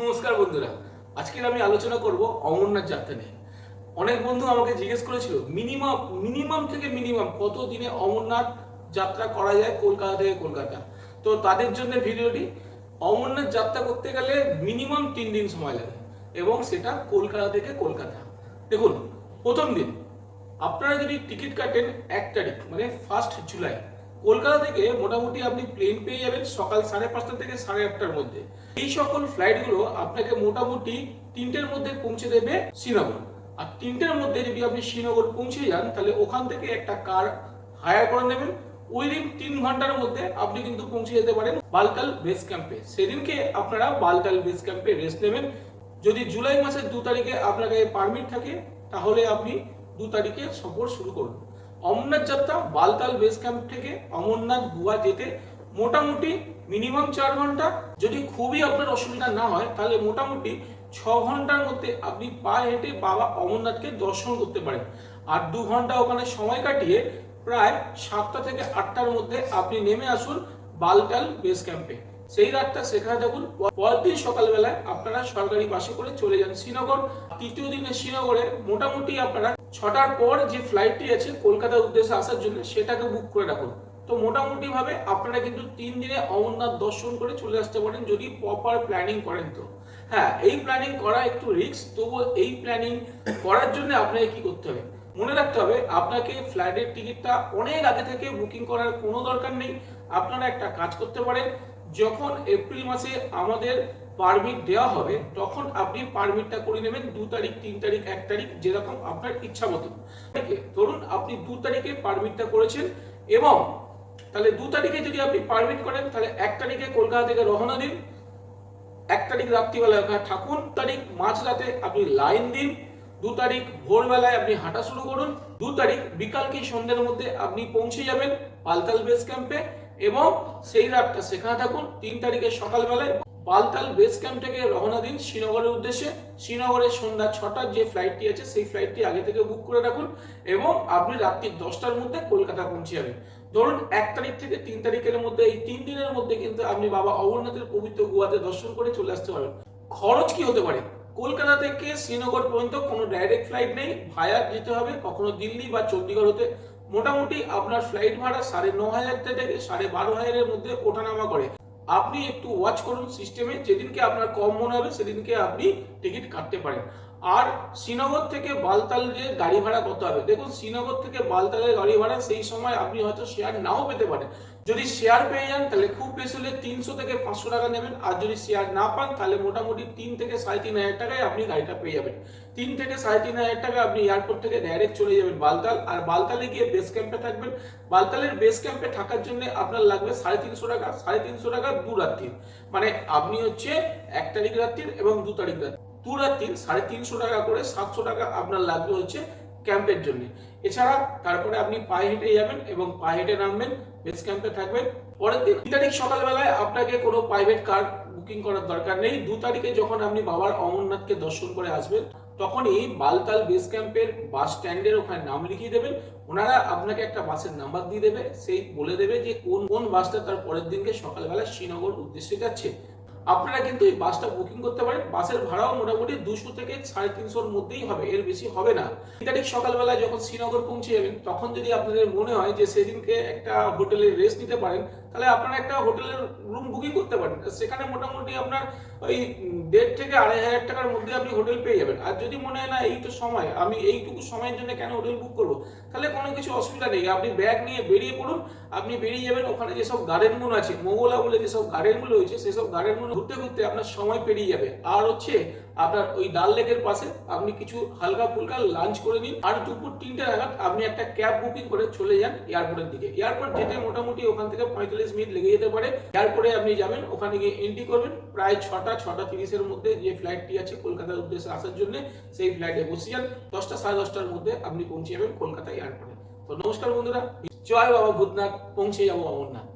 নমস্কার বন্ধুরা। আজকের আমি আলোচনা করব অমরনাথ যাত্রা নিয়ে। অনেক বন্ধু আমাকে জিজ্ঞেস করেছিল মিনিমাম মিনিমাম থেকে মিনিমাম কত দিনে অমরনাথ যাত্রা করা যায় কলকাতা থেকে কলকাতা? তো তাদের জন্য ভিডিওটি, অমরনাথ যাত্রা করতে গেলে মিনিমাম তিন দিন সময় লাগে এবং সেটা কলকাতা থেকে কলকাতা। দেখুন, প্রথম দিন, আপনারা যদি টিকিট কাটেন এক তারিখ মানে ফার্স্ট জুলাই কলকাতা থেকে মোটামুটি আপনি প্লেন পেয়ে যাবেন সকাল সাড়ে পাঁচটা থেকে সাড়ে আটটার মধ্যে। এই সকল ফ্লাইটগুলো আপনাকে মোটামুটি তিনটের মধ্যে পৌঁছে দেবে শ্রীনগর। আর তিনটের মধ্যে যদি আপনি শ্রীনগর পৌঁছে যান, তাহলে ওখান থেকে একটা কার হায়ার করে নেবেন। উইদিন তিন ঘণ্টার মধ্যে আপনি কিন্তু পৌঁছে যেতে পারেন বালতাল বেস ক্যাম্পে সেদিনকে আপনারা বালতাল বেস ক্যাম্পে রেস্ট নেবেন। যদি জুলাই মাসের দু তারিখে আপনাকে পারমিট থাকে, তাহলে আপনি দু তারিখে সফর শুরু করুন। অমরনাথ যাত্রা, বালতাল বেস ক্যাম্প থেকে অমরনাথ গোয়া যেতে মোটামুটি মিনিমাম চার ঘণ্টা। যদি খুবই আপনার অসুবিধা না হয়, তাহলে মোটামুটি ছ ঘণ্টার মধ্যে আপনি পায়ে হেঁটে বাবা অমরনাথকে দর্শন করতে পারেন। আর দু ঘণ্টা ওখানে সময় কাটিয়ে প্রায় সাতটা থেকে আটটার মধ্যে আপনি নেমে আসুন বালতাল বেস ক্যাম্পে সেই রাতটা সেখানে থাকুন পরের দিন সকালবেলায় আপনারা সরকারি বাসে করে চলে যান শ্রীনগর। তৃতীয় দিনে শ্রীনগরে মোটামুটি আপনারা ছটার পর যে ফ্লাইটটি আছে কলকাতার উদ্দেশ্যে আসার জন্য সেটাকে বুক করে রাখুন। তো মোটামুটি ভাবে আপনারা কিন্তু তিন দিনে অমরনাথ দর্শন করে চলে আসতে পারেন যদি প্রপার প্ল্যানিং করেন তো। হ্যাঁ এই প্ল্যানিং করা একটু রিস্ক তবুও এই প্ল্যানিং করার জন্য আপনাকে কি করতে হবে? মনে রাখতে হবে, আপনাকে ফ্লাইটের টিকিটটা অনেক আগে থেকে বুকিং করার কোনো দরকার নেই। আপনারা একটা কাজ করতে পারেন যখন এপ্রিল মাসে আমাদের পারমিট দেওয়া হবে, তখন আপনি পারমিটটা করে নেবেন দু তারিখ, তিন তারিখ, এক তারিখ, যেরকম আপনার ইচ্ছা মতো ধরুন আপনি দু তারিখে পারমিটটা করেছেন এবং তাহলে দু তারিখে যদি আপনি পারমিট করেন, তাহলে এক তারিখে কলকাতা থেকে রওনা দিন, এক তারিখ রাত্রিবেলায় ওখানে থাকুন তারিখ মাঝরাতে আপনি লাইন দিন, দু তারিখ ভোরবেলায় আপনি হাঁটা শুরু করুন, দু তারিখ বিকাল কি সন্ধ্যের মধ্যে আপনি পৌঁছে যাবেন পালতাল বেস ক্যাম্পে এবং সেই রাতটা সেখানে থাকুন, তিন তারিখে সকালবেলায় পালতাল বেস ক্যাম্প থেকে রওনা দিন শ্রীনগরের উদ্দেশ্যে। শ্রীনগরের সন্ধ্যা ছটার যে ফ্লাইটটি আছে, সেই ফ্লাইটটি আগে থেকে বুক করে রাখুন এবং আপনি রাত্রি দশটার মধ্যে কলকাতা পৌঁছে যাবেন। ধরুন এক তারিখ থেকে তিন তারিখের মধ্যে, এই তিন দিনের মধ্যে কিন্তু আপনি বাবা অমরনাথের পবিত্র গোয়াতে দর্শন করে চলে আসতে পারবেন। খরচ কি হতে পারে? কলকাতা থেকে শ্রীনগর পর্যন্ত কোনো ডাইরেক্ট ফ্লাইট নেই। ভায়া যেতে হবে কখনো দিল্লি বা চণ্ডীগড় হতে। মোটামুটি আপনার ফ্লাইট ভাড়া সাড়ে ন হাজার থেকে সাড়ে বারো হাজারের মধ্যে ওঠানামা করে। আপনি একটু ওয়াচ করুন সিস্টেমে যেদিনকে আপনার কম মনে হবে সেদিনকে আপনি টিকিট কাটতে পারেন। আর শ্রীনগর থেকে বালতাল যে গাড়ি ভাড়া কত হবে, দেখুন শ্রীনগর থেকে বালতালের গাড়ি ভাড়া সেই সময় আপনি হয়তো শেয়ার নাও পেতে পারেন। যদি শেয়ার পেয়ে যান, তাহলে খুব বেশি হলে তিনশো থেকে পাঁচশো টাকা নেবেন। আর যদি শেয়ার না পান, তাহলে মোটামুটি তিন থেকে সাড়ে তিন হাজার টাকায় আপনি গাড়িটা পেয়ে যাবেন। তিন থেকে সাড়ে তিন হাজার টাকা আপনি এয়ারপোর্ট থেকে ডাইরেক্ট চলে যাবেন বালতাল। আর বালতালে গিয়ে বেস ক্যাম্পে থাকবেন। বালতালের বেস ক্যাম্পে থাকার জন্য আপনার লাগবে সাড়ে তিনশো টাকা, সাড়ে তিনশো টাকা দু রাত্রির। মানে আপনি হচ্ছে এক তারিখ রাত্রির এবং দু তারিখ রাত্রি দু রাত্রির সাড়ে তিনশো টাকা করে সাতশো টাকা আপনার লাগবে হচ্ছে ক্যাম্পের জন্য। এছাড়া তারপরে আপনি পায়ে হেঁটে যাবেন এবং পায়ে হেঁটে নামবেন বেস ক্যাম্পে থাকবেন। পরের দিন তিন তারিখ সকালবেলায় আপনাকে কোনো প্রাইভেট কার বুকিং করার দরকার নেই। দু তারিখে যখন আপনি বাবার অমরনাথকে দর্শন করে আসবেন তখনই বালতাল বেস ক্যাম্পের বাস স্ট্যান্ডের ওখানে নাম লিখিয়ে দেবেন। ওনারা আপনাকে একটা বাসের নাম্বার দিয়ে দেবে। সেই বলে দেবে যে কোন কোন বাসটা তার পরের দিনকে সকালবেলা শ্রীনগর উদ্দেশ্যে যাচ্ছে। আপনারা কিন্তু এই বাসটা বুকিং করতে পারেন। বাসের ভাড়াও মোটামুটি দুশো থেকে সাড়ে তিনশোর মধ্যেই হবে, এর বেশি হবে না। তারিখ সকালবেলা যখন শ্রীনগর পৌঁছে যাবেন, তখন যদি আপনাদের মনে হয় যে সেদিনকে একটা হোটেলে রেস্ট নিতে পারেন, তাহলে আপনারা একটা হোটেলের রুম বুকিং করতে পারেন। সেখানে মোটামুটি আপনার ওই দেড় থেকে আড়াই হাজার টাকার মধ্যে আপনি হোটেল পেয়ে যাবেন। আর যদি মনে হয় না এই তো সময়, আমি এইটুকু সময়ের জন্য কেন হোটেল বুক করব? তাহলে কোনো কিছু অসুবিধা নেই। আপনি ব্যাগ নিয়ে বেরিয়ে পড়ুন, আপনি বেরিয়ে যাবেন, ওখানে যেসব গার্ডেনগুলো আছে মোগলা বলে যেসব গার্ডেনগুলো রয়েছে সেসব গার্ডেনগুলো ঘুরতে ঘুরতে আপনার সময় পেরিয়ে যাবে। আর হচ্ছে আপনার ওই ডাল লেকের পাশে আপনি কিছু হালকা ফুলকা লাঞ্চ করে নিন। আর দুপুর তিনটে নাগাদ আপনি একটা ক্যাব বুকিং করে চলে যান এয়ারপোর্টের দিকে। এয়ারপোর্ট যেতে মোটামুটি ওখান থেকে পঁয়তাল্লিশ মিনিট লেগে যেতে পারে। এয়ারপোর্টে আপনি যাবেন, ওখানে গিয়ে এন্ট্রি করবেন। প্রায় ছটা ছটা তিরিশের মধ্যে যে ফ্লাইটটি আছে কলকাতার উদ্দেশ্যে আসার জন্য সেই ফ্লাইটে বসে যান। দশটা, সাড়ে দশটার মধ্যে আপনি পৌঁছে যাবেন কলকাতা এয়ারপোর্টে। তো নমস্কার বন্ধুরা, জয় বাবা ভূতনাথ, পৌঁছে যাব অমরনাথ।